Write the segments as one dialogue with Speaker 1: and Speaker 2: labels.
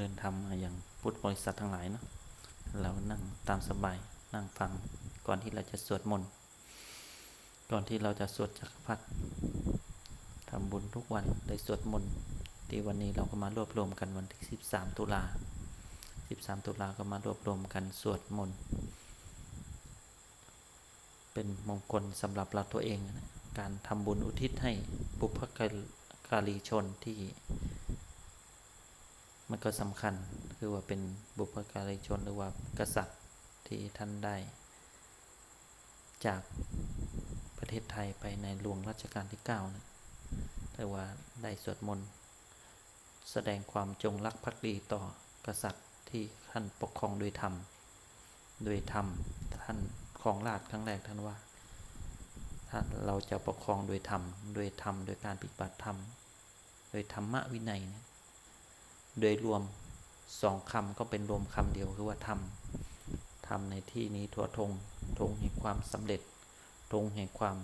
Speaker 1: ริญธรรมมาอย่างพุทธบริษัททั้งหลายเนาะเรานั่งตามสบายนั่งฟังก่อนที่เราจะสวดมนต์ก่อนที่เราจะสวดจักรพรรดิทำบุญทุกวันได้สวดมนต์ที่วันนี้เราก็มารวบรวมกันวันที่ 13 ตุลา 13 ตุลาก็มารวบรวมกันสวดมนต์เป็นมงคลสำหรับเราตัวเองนะการทำบุญอุทิศให้บุพการีชนที่ มันก็สำคัญคือว่าเป็นบุพการีชนหรือว่ากษัตริย์ที่ท่านได้ จากประเทศไทยไปในหลวงรัชกาลที่9นะแต่ว่าได้สวดมนต์แสดงความจงรักภักดีต่อกษัตริย์ที่ท่านปกครองโดยธรรม โดยธรรมท่านครองราชครั้งแรกท่านว่าถ้าเราจะปกครองโดยธรรม โดยธรรม โดยการปฏิบัติธรรม โดยธรรมะวินัยเนี่ย โดยรวมสองคำก็เป็นรวมคำเดียวคือว่าทำทำในที่นี้ทั่วทงทงแห่งความสำเร็จทงแห่งความ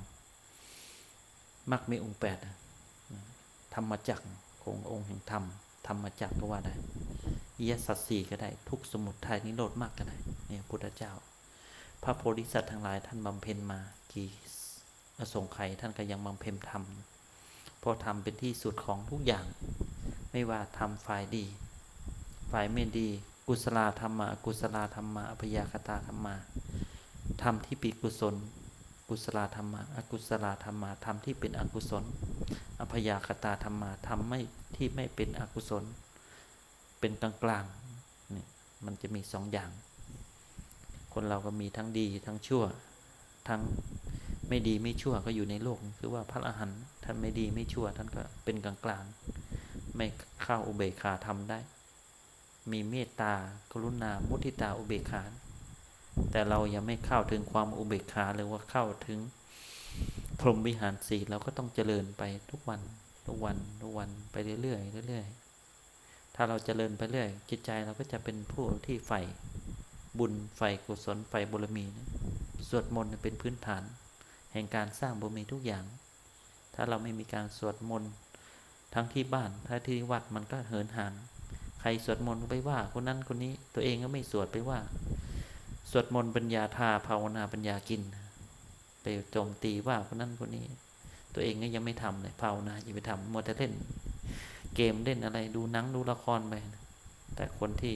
Speaker 1: มักมีองค์แปดธรรมจักรขององค์แห่งธรรมธรรมจักรก็ว่าได้อิยสัตสีก็ได้ทุกสมุทัยนิโรธมากก็ได้เนี่ยพุทธเจ้า พระโพธิสัตว์ทั้งหลายท่านบำเพ็ญมากี่อสงไขยท่านก็ยังบำเพ็ญธรรมเพราะธรรมเป็นที่สุดของทุกอย่าง ไม่ว่าทำฝ่ายดี ฝ่ายไม่ดี กุศลธรรมะกุศลธรรมะอภยากตาธรรมะทำที่ปีกุศล กุศลธรรมะอกุศลธรรมะทำที่เป็นอกุศล อภยากตาธรรมะทำไม่ที่ไม่เป็นอกุศล เป็นกลางกลางนี่มันจะมีสองอย่าง คนเราก็มีทั้งดีทั้งชั่ว ทั้งไม่ดีไม่ชั่วก็อยู่ในโลก คือว่าพระอรหันต์ท่านไม่ดีไม่ชั่ว ท่านก็เป็นกลางกลาง ไม่เข้าอุเบกขาทำได้ มีเมตตากรุณา มุทิตาอุเบกขา แต่เรายังไม่เข้าถึงความอุเบกขาหรือว่าเข้าถึงพรหมวิหารสี่เราก็ต้องเจริญไปทุกวันทุกวันทุกวันไปเรื่อยๆเรื่อยๆถ้าเราเจริญไปเรื่อยจิตใจเราก็จะเป็นผู้ที่ใฝ่บุญใฝ่กุศลใฝ่บุรมีนะสวดมนต์เป็นพื้นฐาน แห่งการสร้างบุญมีทุกอย่าง ถ้าเราไม่มีการสวดมนต์ ทั้งที่บ้านถ้าที่วัดมันก็เหินห่างใครสวดมนต์ไปว่า คนนั้นคนนี้ตัวเองก็ไม่สวดไปว่า สวดมนต์ปัญญาทาภาวนาปัญญากิน ไปโจมตีว่าคนนั้นคนนี้ ตัวเองก็ยังไม่ทำเลยภาวนาอย่าไปทำมัวแต่เล่น เกมเล่นอะไรดูหนังดูละครไปแต่คนที่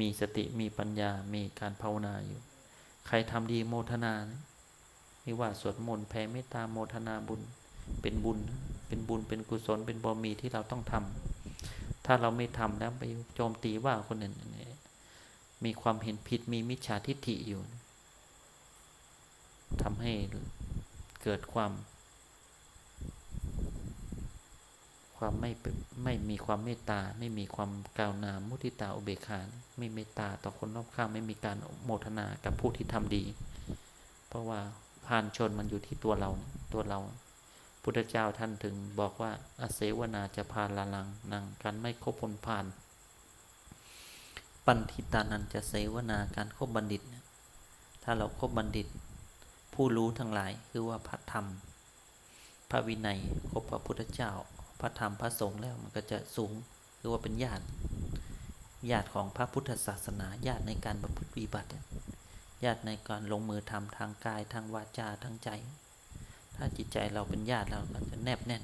Speaker 1: มีสติมีปัญญามีการภาวนาอยู่ ใครทำดีโมทนาไม่ว่าสวดมนต์แผ่เมตตาโมทนาบุญเป็นบุญ เป็นบุญเป็นกุศลเป็นบารมีที่เราต้องทำถ้าเราไม่ทำแล้วไปโจมตีว่าคนอื่นมีความเห็นผิดมีมิจฉาทิฏฐิอยู่ทำให้เกิดความ ความไม่ไม่มีความเมตตา ไม่มีความกาวนามุทิตาอุเบกขาไม่เมตตาต่อคนรอบข้างไม่มีการโมทนากับผู้ที่ทำดี เพราะว่าพานชนมันอยู่ที่ตัวเราตัวเรา พุทธเจ้าท่านถึงบอกว่าอาเสวนาจะพาลาลังนังการไม่คบผลพานปันทิตานันจะเสวนาการคบบัณฑิต ถ้าเราครบบัณฑิต ผู้รู้ทั้งหลายคือว่าพระธรรม พระวินัยครบพระพุทธเจ้า พระธรรมพระสงฆ์แล้วมันก็จะสูงคือว่าเป็นญาติญาติของพระพุทธศาสนาญาติในการประพฤติปฏิบัติญาติในการลงมือทำทางกายทางวาจาทางใจ ถ้าจิตใจเราเป็นญาติเราเราจะแนบแน่น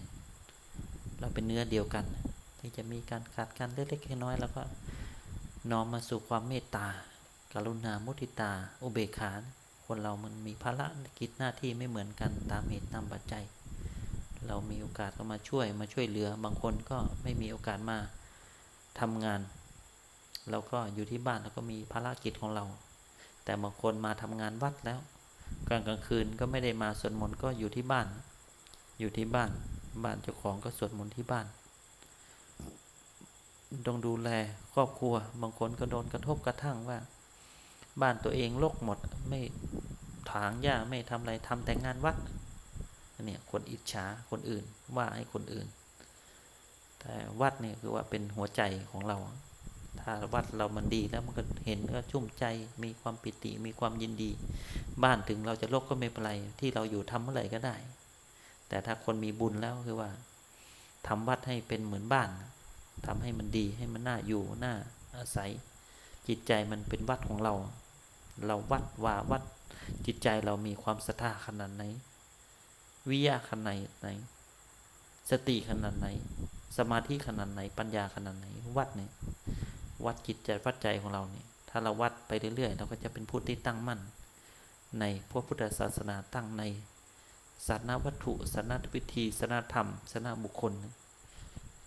Speaker 1: เราเป็นเนื้อเดียวกัน ที่จะมีการขาดกันเล็กๆน้อยๆแล้วก็น้อมมาสู่ความเมตตากรุณามุทิตา อุเบกขา คนเรามันมีภาระกิจหน้าที่ไม่เหมือนกันตามเหตุตามปัจจัย เรามีโอกาสก็มาช่วยมาช่วยเหลือบางคนก็ไม่มีโอกาสมาทำงาน เราก็อยู่ที่บ้านเราก็มีภารกิจของเรา แต่บางคนมาทำงานวัดแล้ว กลางกลางคืนก็ไม่ได้มาสวดมนต์ก็อยู่ที่บ้าน อยู่ที่บ้าน บ้านเจ้าของก็สวดมนต์ที่บ้านต้องดูแลครอบครัว บางคนก็โดนกระทบกระทั่งว่า บ้านตัวเองโลกหมดไม่ถางหญ้าไม่ทำอะไรทำแต่งานวัดเนี่ยคนอิจฉาคนอื่นว่าให้คนอื่น แต่วัดเนี่ยคือว่าเป็นหัวใจของเรา ถ้าวัดเรามันดีแล้วมันก็เห็นก็ชุ่มใจมีความปิติมีความยินดี บ้านถึงเราจะลกก็ไม่เป็นไร ที่เราอยู่ทำเมื่อไหร่ก็ได้ แต่ถ้าคนมีบุญแล้วคือว่าทำวัดให้เป็นเหมือนบ้านทำให้มันดีให้มันน่าอยู่น่าอาศัย จิตใจมันเป็นวัดของเรา เราวัดว่าวัดจิตใจเรามีความศรัทธาขนาดไหน วิยาขนาดไหน สติขนาดไหน สมาธิขนาดไหน ปัญญาขนาดไหน วัดเนี่ย วัดจิตใจวัดใจของเราเนี่ยถ้าเราวัดไปเรื่อยๆ เราก็จะเป็นผู้ที่ตั้งมั่น ในพระพุทธศาสนาตั้งในศาสนาวัตถุศาสนาพิธีศาสนาธรรมศาสนาบุคคล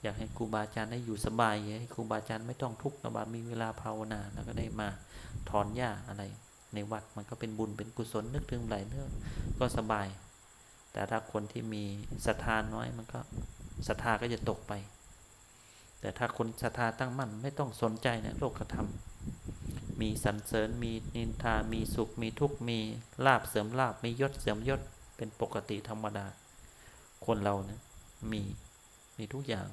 Speaker 1: อยากให้ครูบาอาจารย์ได้อยู่สบายให้ครูบาอาจารย์ไม่ต้องทุกข์ระบาดมีเวลาภาวนาแล้วก็ได้มาถอนหญ้าอะไร ในวัดมันก็เป็นบุญเป็นกุศลนึกถึงหลายเรื่องก็สบาย แต่ถ้าคนที่มีศรัทธาน้อยมันก็ศรัทธาก็จะตกไป แต่ถ้าคนศรัทธาตั้งมั่นไม่ต้องสนใจเนะโลกธรรม มีสรรเสริญมีนินทา มีสุขมีทุกข์มีลาบเสริมลาบมียศเสริมยศเป็นปกติธรรมดา คนเราเนะี่ยมีมีทุกอย่าง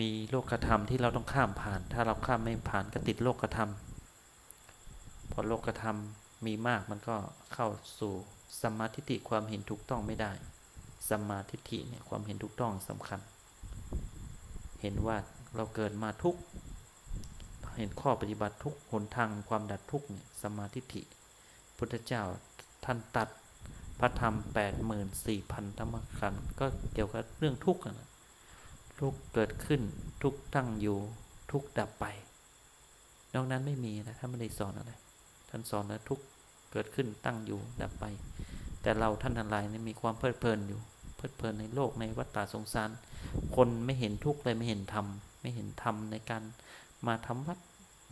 Speaker 1: มีโลกธรรมที่เราต้องข้ามผ่าน ถ้าเราข้ามไม่ผ่านก็ติดโลกธรรมพอโลกธรรมมีมากมันก็เข้าสู่สมมาทิฏฐิความเห็นถูกต้องไม่ได้สมมาทิฏฐิเนี่ยความเห็นถูกต้องสำคัญ เห็นว่าเราเกิดมาทุกเห็นข้อปฏิบัติทุกหนทางความดับทุกเนี่ยสมาธิิพุทธเจ้าท่านตัดพระธรรมแปดหมื่นสี่พันธรรมขันธ์ก็เกี่ยวกับเรื่องทุกข์นะทุกเกิดขึ้นทุกตั้งอยู่ทุกดับไป นอกนั้นไม่มีนะท่านไม่ได้สอนอะไรท่านสอนนะทุกเกิดขึ้นตั้งอยู่ดับไป แต่เราท่านทั้งหลายนี่มีความเพลิดเพลินอยู่ ลิดเพลินในโลกในวัฏฏะสงสาร คนไม่เห็นทุกข์เลยไม่เห็นธรรมไม่เห็นธรรมในการมาทำวัด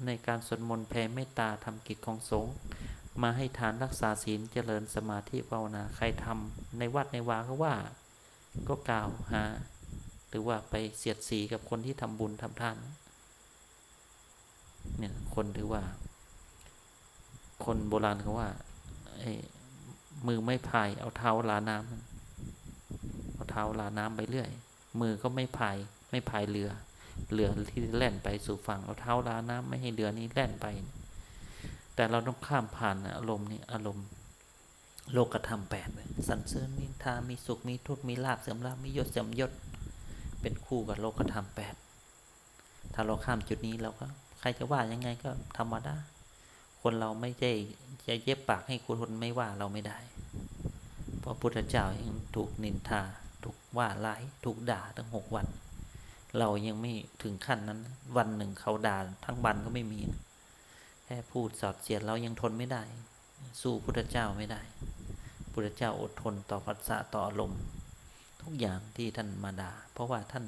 Speaker 1: ในการสวดมนต์แผ่เมตตาทำกิจของสงฆ์มาให้ทานรักษาศีลเจริญสมาธิภาวนาใครทำในวัดในวาก็ว่า ก็กล่าวหา หรือว่าไปเสียดสีกับคนที่ทำบุญทำทานเนี่ยคนถือว่า คนโบราณเขาว่ามือไม่พายเอาเท้าลาน้ำ เท้าลาน้ำไปเรื่อย มือก็ไม่พายไม่พายเรือ เรือที่แล่นไปสู่ฝั่งเอาเท้าล้าน้ำไม่ให้เรือนี้แล่นไป แต่เราต้องข้ามผ่านอารมณ์นี้อารมณ์ โลกธรรมแปดสันเสริญนินทามีสุขมีทุกข์มีลาบเสริมลาบมียศเสริมยศ เป็นคู่กับโลกธรรมแปดถ้าเราข้ามจุดนี้เราก็ ใครจะว่ายังไงก็ธรรมดาคนเราไม่ใช่จะเย็บปากให้คนไม่ว่าเราไม่ได้ เพราะพุทธเจ้ายังถูกนินทา ว่าร้ายถูกด่าทั้งหกวัน เรายังไม่ถึงขั้นนั้น วันหนึ่งเขาด่าทั้งวันก็ไม่มีแค่พูดสอดเสียดเรายังทนไม่ได้ สู้พุทธเจ้าไม่ได้พุทธเจ้าอดทนต่อภาษาต่ออารมณ์ทุกอย่างที่ท่านมาด่าเพราะว่าท่าน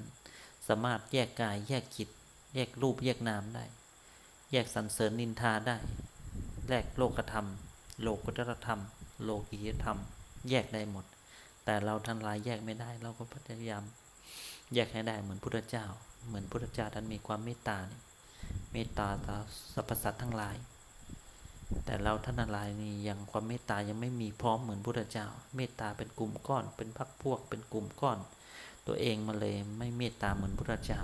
Speaker 1: สามารถแยกกายแยกจิต แยกรูปแยกนามได้ แยกสรรเสริญนินทาได้ แยกโลกธรรม โลกุตรธรรม โลกียธรรม แยกได้หมด แต่เราท่านลายแยกไม่ได้ เราก็พยายามแยกให้ได้เหมือนพุทธเจ้า เหมือนพุทธเจ้าท่านมีความเมตตาเนี่ยเมตตาต่อสรรพสัตว์ทั้งหลาย แต่เราท่านทั้งหลายนี่ยังความเมตตายังไม่มีพร้อมเหมือนพุทธเจ้า เมตตาเป็นกลุ่มก้อน เป็นพักพวก เป็นกลุ่มก้อน ตัวเองมาเลยไม่เมตตาเหมือนพุทธเจ้า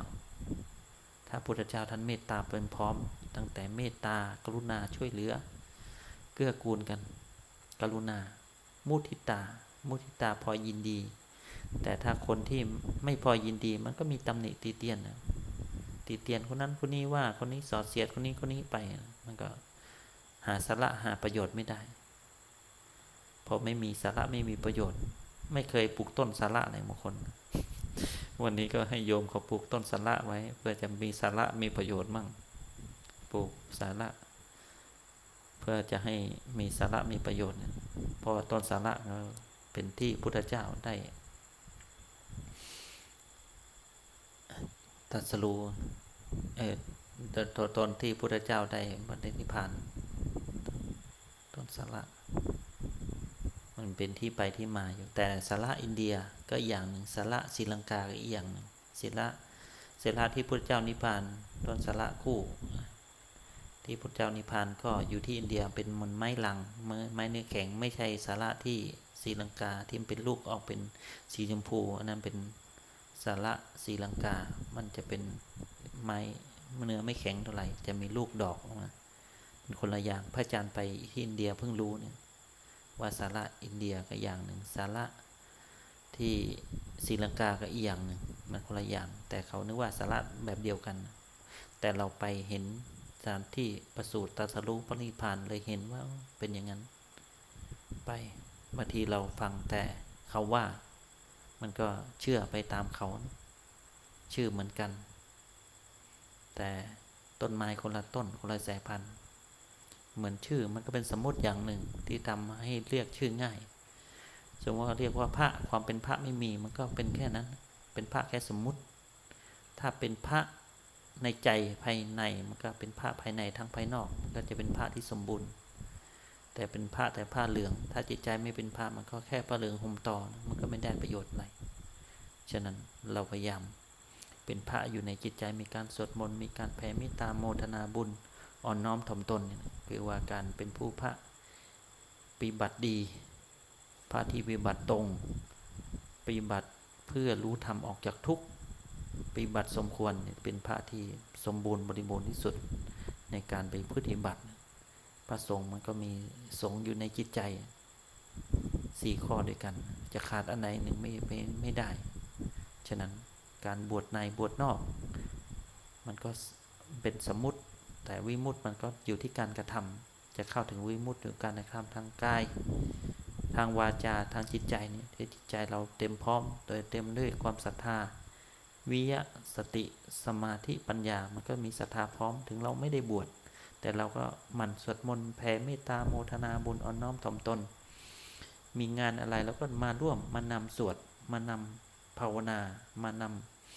Speaker 1: ถ้าพุทธเจ้าท่านเมตตาเป็นพร้อม ตั้งแต่เมตตากรุณาช่วยเหลือ เกื้อกูลกัน กรุณา มุทิตา มุทิตาพอยินดี แต่ถ้าคนที่ไม่พอยินดี มันก็มีตำหนิตีเตียนนะตีเตียนคนนั้นคนนี้ว่าคนนี้สอดเสียดคนนี้คนนี้ไป มันก็หาสาระหาประโยชน์ไม่ได้เพราะไม่มีสาระไม่มีประโยชน์ ไม่เคยปลูกต้นสาระอะไรบางคน วันนี้ก็ให้โยมเขาปลูกต้นสาระไว้ เพื่อจะมีสาระมีประโยชน์มั่ง ปลูกสาระเพื่อจะให้มีสาระมีประโยชน์เพราะต้นสาระ เป็นที่พุทธเจ้าได้ตัดสรูเออตัวตนที่พุทธเจ้าได้บรรลุนิพพานต้นสาระมันเป็นที่ไปที่มาอยู่แต่สาระอินเดียก็อย่างหนึ่งสาระศรีลังกาก็อีกอย่างหนึ่งสาระสาระที่พุทธเจ้านิพพานต้นสาระคู่ที่พุทธเจ้านิพพานก็อยู่ที่อินเดียเป็นมันไม้ลังไม้เนื้อแข็งไม่ใช่สาระที่ ศรีลังกาที่เป็นลูกออกเป็นสีชมพู อันนั้นเป็นสาระสีลังกา มันจะเป็นไม้เนื้อไม่แข็งเท่าไหร่ จะมีลูกดอกออกมาเป็นคนละอย่างพระอาจารย์ไปที่อินเดียเพิ่งรู้เนี่ยว่าสาระอินเดียก็อย่างหนึ่งสาระที่ศรีลังกาก็อีกอย่างหนึ่งมันคนละอย่าง แต่เขานึกว่าสาระแบบเดียวกัน แต่เราไปเห็นสถานที่ประสูติตรัสรู้ปณิพพานเลยเห็นว่าเป็นอย่างนั้นไป บางทีเราฟังแต่เขาว่า มันก็เชื่อไปตามเขา ชื่อเหมือนกัน แต่ต้นไม้คนละต้นคนละสายพันธุ์ เหมือนชื่อมันก็เป็นสมมติอย่างหนึ่งที่ทำให้เรียกชื่อง่าย สมมติว่าเรียกว่าพระความเป็นพระไม่มีมันก็เป็นแค่นั้น เป็นพระแค่สมมุติ ถ้าเป็นพระในใจภายในมันก็เป็นพระภายในทั้งภายนอกมันก็จะเป็นพระที่สมบูรณ์ แต่เป็นพระแต่ผ้าเหลือง ถ้าจิตใจไม่เป็นพระมันก็แค่ผ้าเหลืองห่มต่อมันก็ไม่ได้ประโยชน์อะไรฉะนั้นเราพยายามเป็นพระอยู่ในจิตใจมีการสวดมนต์มีการแผ่เมตตาโมทนาบุญอ่อนน้อมถ่อมตนเนี่ยคือว่าการเป็นผู้พระปฏิบัติดีพระที่ปฏิบัติตรงปฏิบัติเพื่อรู้ธรรมออกจากทุกข์ปฏิบัติสมควรเนี่เป็นพระที่สมบูรณ์บริบูรณ์ที่สุดในการไปปฏิบัติ พระสงฆ์มันก็มีสงฆ์อยู่ในจิตใจสี่ข้อด้วยกัน จะขาดอันไหนหนึ่งไม่ไม่ไม่ได้ ฉะนั้นการบวชในบวชนอก มันก็เป็นสมมุติ แต่วิมุตติมันก็อยู่ที่การกระทำจะเข้าถึงวิมุตติหรือการกระทำทางกาย ทางวาจาทางจิตใจนี่ที่จิตใจเราเต็มพร้อม โดยเต็มด้วยความศรัทธาวิยะสติสมาธิปัญญา มันก็มีศรัทธาพร้อมถึงเราไม่ได้บวช แต่เราก็หมั่นสวดมนต์แผ่เมตตาโมทนาบุญอ่อนน้อมถ่อมตน มีงานอะไรเราก็มาร่วมมานำสวดมานำภาวนา มาน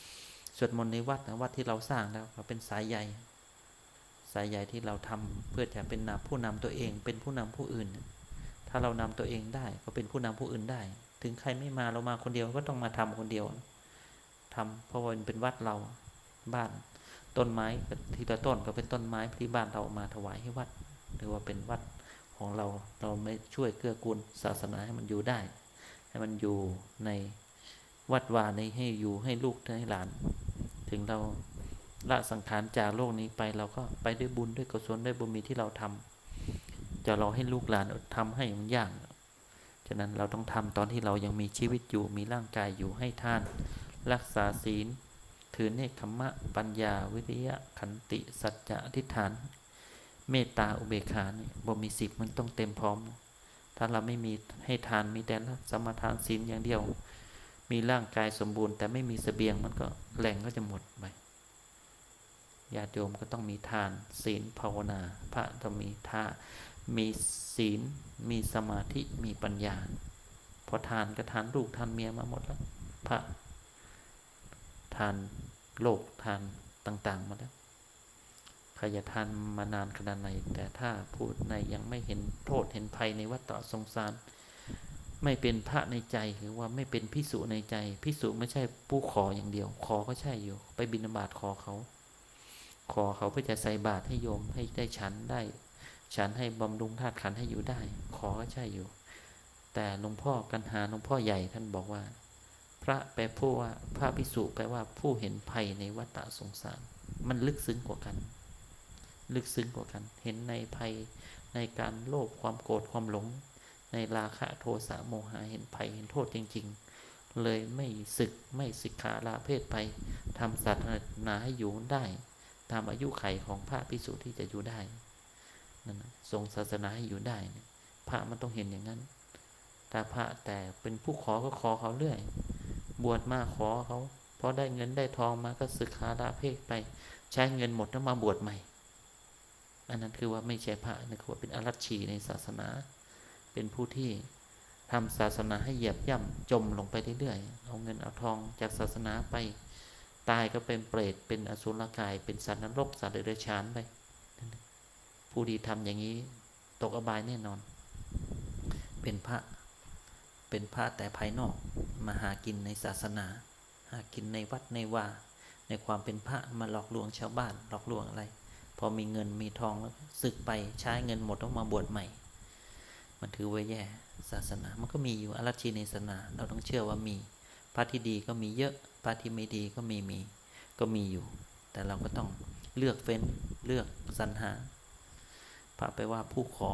Speaker 1: ำสวดมนต์ในวัดนะวัดที่เราสร้างแล้วเป็นสายใหญ่สายใหญ่ที่เราทำเพื่อจะเป็นผู้นำตัวเอง เป็นผู้นำผู้อื่น ถ้าเรานำตัวเองได้ก็เป็นผู้นำผู้อื่นได้ ถึงใครไม่มาเรามาคนเดียวก็ต้องมาทำคนเดียวทำเพราะว่าเป็นวัดเราบ้าน ต้นไม้ทีละต้นก็เป็นต้นไม้ที่บ้านเรามาถวายให้วัด หรือว่าเป็นวัดของเราเราไม่ช่วยเกื้อกูลศาสนาให้มันอยู่ได้ ให้มันอยู่ในวัดวาในให้อยู่ให้ลูกให้หลาน ถึงเราละสังขารจากโลกนี้ไปเราก็ไปด้วยบุญด้วยกุศลด้วยบุญมีที่เราทำจะรอให้ลูกหลานทำให้มันยากฉะนั้นเราต้องทำตอนที่เรายังมีชีวิตอยู่มีร่างกายอยู่ให้ท่าน รักษาศีล ถือเนคขมะ ปัญญา วิริยะ ขันติ สัจจะอธิษฐาน เมตตา อุเบกขาเนี่ยบ่มีสิบมันต้องเต็มพร้อม ถ้าเราไม่มีให้ทานมีแต่ละสมทานศีลอย่างเดียว มีร่างกายสมบูรณ์ แต่ไม่มีสเสบียงมันก็แหล่งก็จะหมดไปญาติโยมก็ต้องมีทาน ศีลภาวนา พระต้องมีท่ามีศีล มีสมาธิมีปัญญา พอทานก็ทานลูกทานเมียมาหมดแล้วพระ ทานโลกทานต่างๆมาแล้วใครจะทานมานานขนาดไหน แต่ถ้าพูดในยังไม่เห็นโทษเห็นภัยในวัฏสงสาร ไม่เป็นพระในใจหรือว่าไม่เป็นพิสุในใจ พิสุไม่ใช่ผู้ขออย่างเดียว ขอก็ใช่อยู่ ไปบิณฑบาตขอเขา ขอเขาเพื่อจะใส่บาตรให้โยมให้ได้ฉันได้ฉันให้บำรุงธาตุขันให้อยู่ได้ ขอก็ใช่อยู่ แต่หลวงพ่อกันหาหลวงพ่อใหญ่ท่านบอกว่า พระแปลผู้ว่าพระพิสุแปลว่าผู้เห็นภัยในวัฏสงสาร มันลึกซึ้งกว่ากัน ลึกซึ้งกว่ากัน เห็นในภัยในการโลภความโกรธความหลง ในราคะโทสะโมหะเห็นภัยเห็นโทษจริง ๆ เลยไม่ศึกไม่สิกขาลาเพศไปทำศาสนาให้อยู่ได้ ตามอายุไขของพระพิสุที่จะอยู่ได้นั่นทรงศาสนาให้อยู่ได้ พระมันต้องเห็นอย่างนั้น แต่พระแต่เป็นผู้ขอก็ขอเขาเรื่อย บวชมาขอเขาพอได้เงินได้ทองมาก็ศึกษาลาเพศไป ใช้เงินหมดแล้วมาบวชใหม่ อันนั้นคือว่าไม่ใช่พระนะคือว่าเป็นอรัชชีในศาสนา เป็นผู้ที่ทำศาสนาให้เหยียบย่ำจมลงไปเรื่อยๆเอาเงินเอาทองจากศาสนาไป ตายก็เป็นเปรตเป็นอสุรกาย เป็นสัตว์นรกสัตว์เดรัจฉานไปผู้ดีทำอย่างนี้ตกอบายแน่นอน เป็นพระ เป็นพระแต่ภายนอกมาหากินในศาสนา หากินในวัดในวาในความเป็นพระมาหลอกลวงชาวบ้านหลอกลวงอะไร พอมีเงินมีทองแล้วศึกไปใช้เงินหมดต้องมาบวชใหม่ มันถือไว้แย่ศาสนามันก็มีอยู่อรัชชีในศาสนา เราต้องเชื่อว่ามีพระที่ดีก็มีเยอะพระที่ไม่ดีก็มีมีก็มีอยู่ แต่เราก็ต้องเลือกเฟ้นเลือกสรรหาพระไปว่าผู้ขอ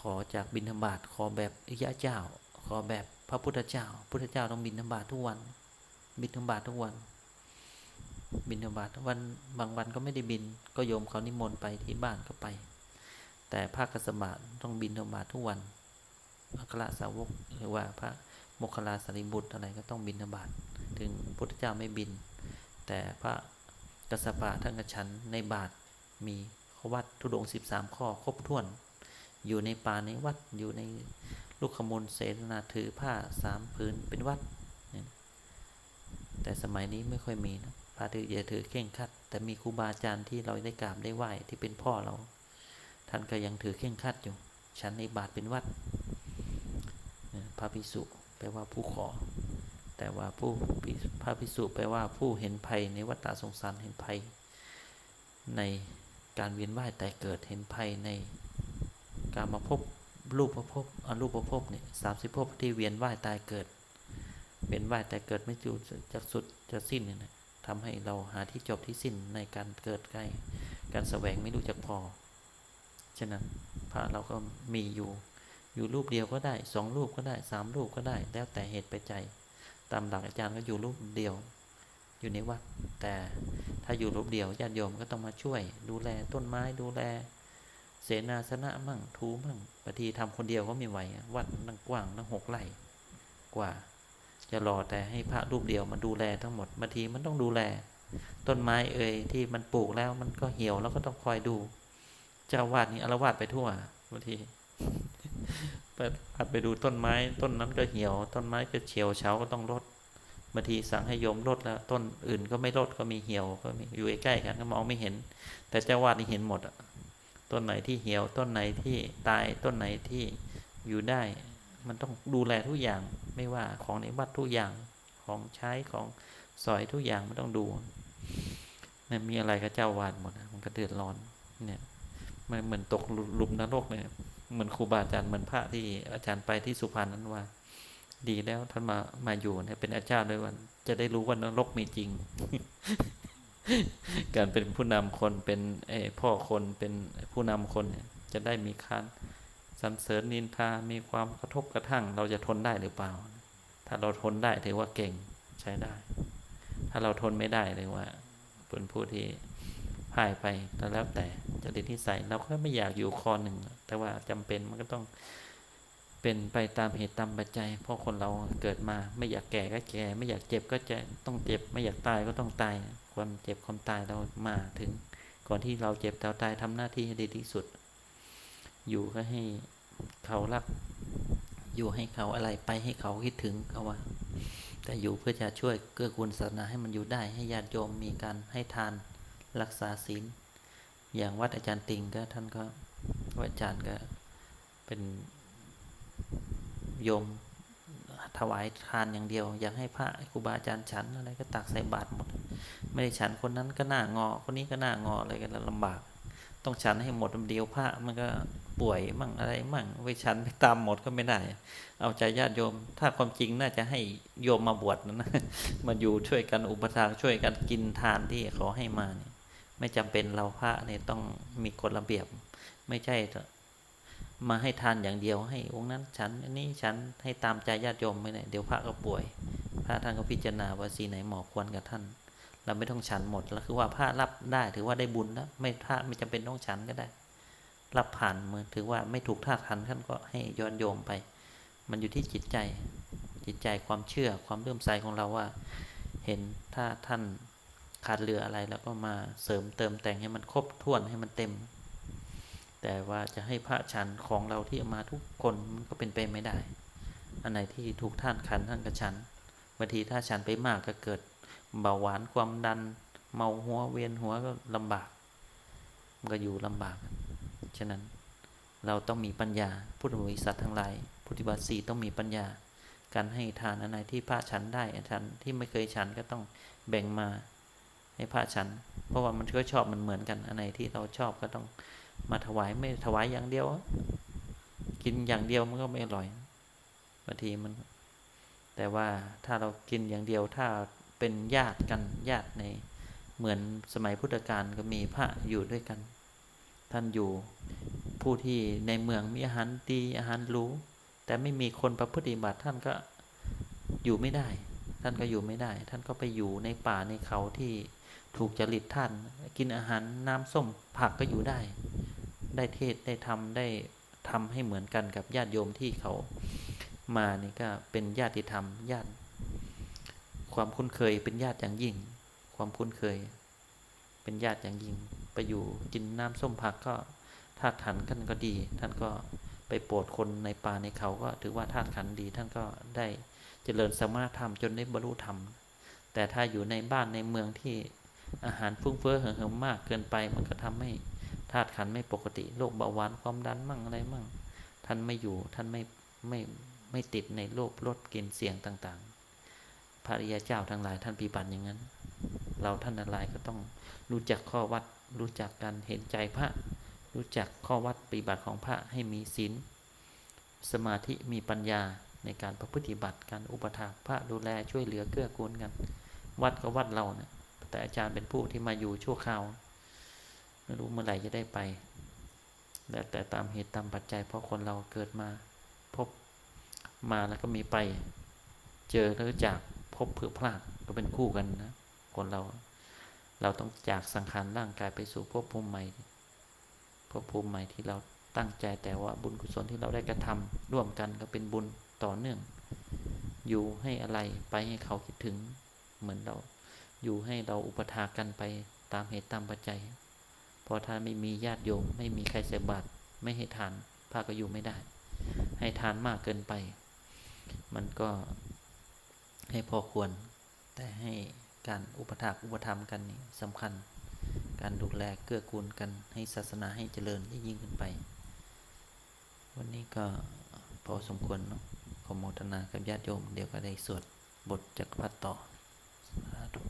Speaker 1: ขอจากบิณฑบาตขอแบบอิยะเจ้า ขอแบบพระพุทธเจ้า พุทธเจ้าต้องบิณฑบาตทุกวัน บิณฑบาตทุกวัน บิณฑบาตวันบางวันก็ไม่ได้บิน ก็โยมเขานิมนต์ไปที่บ้านก็ไป แต่ภาคกสมาต้องบินธบาตทุกวันอัครสาวกหรือว่าพระโมคคัลลาสารีบุตรอะไรก็ต้องบินธบาตถึงพุทธเจ้าไม่บิน แต่พระกัสสปะท่านกฉันในบาทมีขวัดทุดงสิบสามข้อครบถ้วน อยู่ในป่าในวัดอยู่ในลูกขมูลเสนาถือผ้าสามผืนเป็นวัด แต่สมัยนี้ไม่ค่อยมีนะพระถืออย่าถือเข่งคัด แต่มีครูบาอาจารย์ที่เราได้กราบได้ไหว้ที่เป็นพ่อเรา ท่านก็ยังถือเข่งคัดอยู่ ฉันในบาทเป็นวัด พระพิสุแปลว่าผู้ขอ แต่ว่าผู้พระพิสุแปลว่าผู้เห็นภัยในวัฏสงสารเห็นภัย ในการเวียนว่ายแต่เกิดเห็นภัยใน การมาพบรูปประพบอรูปประพบเนี่ยสามสิบภพที่เวียนว่ายตายเกิด เวียนว่ายแต่เกิดไม่จูจากสุดจะสิ้นเนี่ยนะทำให้เราหาที่จบที่สิ้นในการเกิดใกล้ การแสวงไม่รู้จักพอ ฉะนั้นพระเราก็มีอยู่อยู่รูปเดียวก็ได้สองรูปก็ได้สามรูปก็ได้ แล้วแต่เหตุปัจจัยตามหลักอาจารย์ก็อยู่รูปเดียว อยู่ในวัดแต่ถ้าอยู่รูปเดียวญาติโยมก็ต้องมาช่วย ดูแลต้นไม้ดูแล เสนาสนะมั่งทูมั่งบางทีทำคนเดียวก็ไม่ไหววัดนั่งกว้างนั่งหกไร่กว่า จะรอแต่ให้พระรูปเดียวมาดูแลทั้งหมดบางทีมันต้องดูแล ต้นไม้เอ่ยที่มันปลูกแล้วมันก็เหี่ยวแล้วก็ต้องคอยดู เจ้าวาดนี่อารวาสไปทั่วบางทีไปอัดไปดูต้นไม้ต้นนั้นก็เหี่ยว ต้นไม้ก็เฉียวเฉาก็ต้องลดบางทีสั่งให้โยมลดแล้ว ต้นอื่นก็ไม่ลดก็มีเหี่ยวก็มีอยู่ใกล้กันก็มองไม่เห็น แต่เจ้าวาดนี่เห็นหมดอะ ต้นไหนที่เหี่ยวต้นไหนที่ตายต้นไหนที่อยู่ได้ มันต้องดูแลทุกอย่างไม่ว่าของในวัดทุกอย่างของใช้ของสอยทุกอย่างมันต้องดูเนี่ยมีอะไรกับเจ้าวาดหมดนะมันก็เดือดร้อนเนี่ยมันเหมือนตกหลุมนรกเนี่ยเหมือนครูบาอาจารย์เหมือนพระที่อาจารย์ไปที่สุพรรณนั้นว่า ดีแล้วท่านมามาอยู่เนี่ยเป็นอาจารย์ด้วยวันจะได้รู้ว่านรกมีจริง การเป็นผู้นำคนเป็นเออพ่อคนเป็นผู้นำคนเนี่ยจะได้มีการสรรเสริญนินทา มีความกระทบกระทั่ง เราจะทนได้หรือเปล่า ถ้าเราทนได้ถือว่าเก่งใช้ได้ ถ้าเราทนไม่ได้เลยว่าเป็นผู้ที่พ่ายไปแล้วแต่จะดิตนิสัยเราก็ไม่อยากอยู่คอหนึ่ง แต่ว่าจำเป็นมันก็ต้อง เป็นไปตามเหตุตามปัจจัย เพราะคนเราเกิดมาไม่อยากแก่ก็แก่ ไม่อยากเจ็บก็จะต้องเจ็บ ไม่อยากตายก็ต้องตาย ความเจ็บความตายเรามาถึง ก่อนที่เราเจ็บเราตายทำหน้าที่ให้ดีที่สุด อยู่ก็ให้เขารัก อยู่ให้เขาอะไรไปให้เขาคิดถึงเขาว่า แต่อยู่เพื่อจะช่วยเกื้อกูลศาสนาให้มันอยู่ได้ให้ญาติโยมมีการให้ทานรักษาศีลอย่างวัดอาจารย์ติงก็ท่านก็วัดอาจารย์ก็เป็น โยมถวายทานอย่างเดียว อยากให้พระครูบาอาจารย์ฉันอะไรก็ตักใส่บาตรหมด ไม่ได้ฉันคนนั้นก็หน้างอ คนนี้ก็หน้างออะไรกันลำบาก ต้องฉันให้หมดเดียวพระมันก็ป่วยมั่งอะไรมั่งไว้ฉันไปตามหมดก็ไม่ได้ เอาใจญาติโยม ถ้าความจริงน่าจะให้โยมมาบวชนะมาอยู่ช่วยกันอุปถากช่วยกันกินทานที่เขาให้มาเนี่ยไม่จำเป็นเราพระเนี่ยต้องมีกฎระเบียบ ไม่ใช่ มาให้ทานอย่างเดียวให้องค์นั้นฉันอันนี้ฉันให้ตามใจญาติโยมไม่ได้เดี๋ยวพระก็ป่วย พระท่านก็พิจารณาว่าสีไหนเหมาะควรกับท่าน เราไม่ต้องฉันหมดแล้วคือว่าพระรับได้ถือว่าได้บุญแล้วไม่พระไม่จำเป็นต้องฉันก็ได้ รับผ่านมือถือว่าไม่ถูกท่าทันท่านก็ให้ย้อนโยมไป มันอยู่ที่จิตใจ จิตใจความเชื่อความเลื่มใสของเราว่า เห็นถ้าท่านขาดเรืออะไรแล้วก็มาเสริมเติมแต่งให้มันครบถ้วนให้มันเต็ม แต่ว่าจะให้พระฉันของเราที่มาทุกคนมันก็เป็นไปไม่ได้ อันไหนที่ถูกท่านขันท่านก็ฉันบางทีถ้าฉันไปมากก็เกิดเบาหวานความดัน เมาหัวเวียนหัวก็ลำบาก มันก็อยู่ลำบาก ฉะนั้นเราต้องมีปัญญาพุทธบริษัททั้งหลายพุทธิบัติสีต้องมีปัญญา การให้ทานอันไหนที่พระฉันได้อันฉันที่ไม่เคยฉันก็ต้องแบ่งมาให้พระฉัน เพราะว่ามันก็ชอบมันเหมือนกันอันไหนที่เราชอบก็ต้อง มาถวายไม่ถวายอย่างเดียว กินอย่างเดียวมันก็ไม่อร่อยบางทีมัน แต่ว่าถ้าเรากินอย่างเดียวถ้าเป็นญาติกันญาติในเหมือนสมัยพุทธกาลก็มีพระอยู่ด้วยกัน ท่านอยู่ผู้ที่ในเมืองมีอาหารดีอาหารรู้ แต่ไม่มีคนประพฤติบัติท่านก็อยู่ไม่ได้ ท่านก็อยู่ไม่ได้ ท่านก็ไปอยู่ในป่าในเขาที่ถูกจริตท่าน กินอาหารน้ำส้มผักก็อยู่ได้ ได้เทศได้ทำได้ทำให้เหมือนกันกับญาติโยมที่เขามานี่ก็เป็นญาติธรรมญาติ ความคุ้นเคยเป็นญาติอย่างยิ่ง ความคุ้นเคย เป็นญาติอย่างยิ่ง ไปอยู่กินน้ำส้มผักก็ธาตุขันท่านก็ดี ท่านก็ไปโปรดคนในป่าในเขาก็ถือว่าธาตุขันดี ท่านก็ได้เจริญสมณธรรมจนได้บรรลุธรรม แต่ถ้าอยู่ในบ้านในเมืองที่อาหารฟุ้งเฟ้อเหิมๆมากเกินไปมันก็ทำให้ ธาตุขันไม่ปกติโรคเบาหวานความดันมั่งอะไรมั่ง ท่านไม่อยู่ท่านไม่ไม่ไม่ติดในโรคลดกลิ่นเสียงต่างๆ พระริยาเจ้าทั้งหลายท่านปฏิบัติอย่างนั้น เราท่านทั้งหลายก็ต้องรู้จักข้อวัดรู้จักการเห็นใจพระ รู้จักข้อวัดปฏิบัติของพระให้มีศีลสมาธิมีปัญญาในการประพฤติบัติการอุปถากพระดูแลช่วยเหลือเกื้อกูลกัน วัดก็วัดเราเนะแต่อาจารย์เป็นผู้ที่มาอยู่ชั่วคราว ไม่รู้เมื่อไหร่จะได้ไปแต่แต่ตามเหตุตามปัจจัย เพราะคนเราเกิดมาพบมาแล้วก็มีไป เจอแล้วจากพบเพื่อพลาดก็เป็นคู่กันนะคนเรา เราต้องจากสังขารร่างกายไปสู่ภพภูมิใหม่ภพภูมิใหม่ที่เราตั้งใจแต่ว่าบุญกุศลที่เราได้กระทำร่วมกันก็เป็นบุญต่อเนื่อง อยู่ให้อะไรไปให้เขาคิดถึงเหมือนเรา อยู่ให้เราอุปถากันไปตามเหตุตามปัจจัย พอถ้าไม่มีญาติโยม ไม่มีใครใส่บาตรไม่ให้ทานพระก็อยู่ไม่ได้ ให้ทานมากเกินไป มันก็ให้พอควร แต่ให้การอุปถากอุปธรรมกันนี่สำคัญ การดูแลเกื้อกูลกันให้ศาสนาให้เจริญยิ่งขึ้นไป วันนี้ก็พอสมควรเนาะขอโมทนากับญาติโยม เดี๋ยวก็ได้สวดบทจักรพรรดิต่อสาธุ